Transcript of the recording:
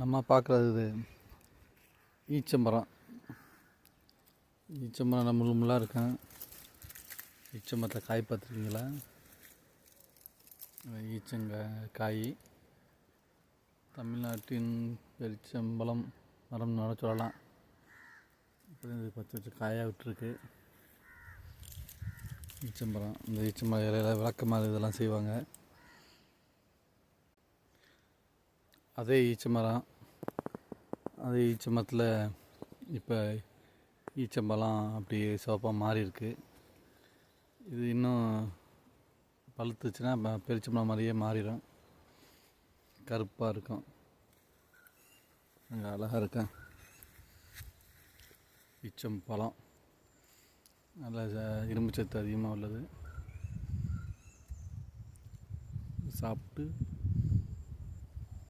நம்ம பார்க்குறது இது ஈச்சம்பரம். ஈச்சம்பரம் நம்ம முள்ளாக இருக்கும் ஈச்சம்பரத்தை காய் பார்த்துருக்கீங்களா? ஈச்சங்க காய். தமிழ்நாட்டின் பெருச்சம்பழம் மரம் நட சொல்லலாம். இப்போ இது பச்சை பச்சை காயாக விட்டுருக்கு. ஈச்சம்பரம். இந்த ஈச்சம்பரம் இலையில விளக்கமாறு இதெல்லாம் செய்வாங்க. அதே ஈச்சமரம் அதே ஈச்சமரத்தில் இப்போ ஈச்சம்பழம் அப்படி சிவப்பாக மாறி இருக்கு இது இன்னும் பழுத்துச்சுன்னா பெருச்சம்பழம் பெரிச்சம்பழம் மாதிரியே மாறிடும். கருப்பாக இருக்கும். அங்கே அழகாக இருக்கேன் ஈச்சம்பழம். நல்ல ச- இரும்பு சத்து அதிகமாக உள்ளது. சாப்பிட்டு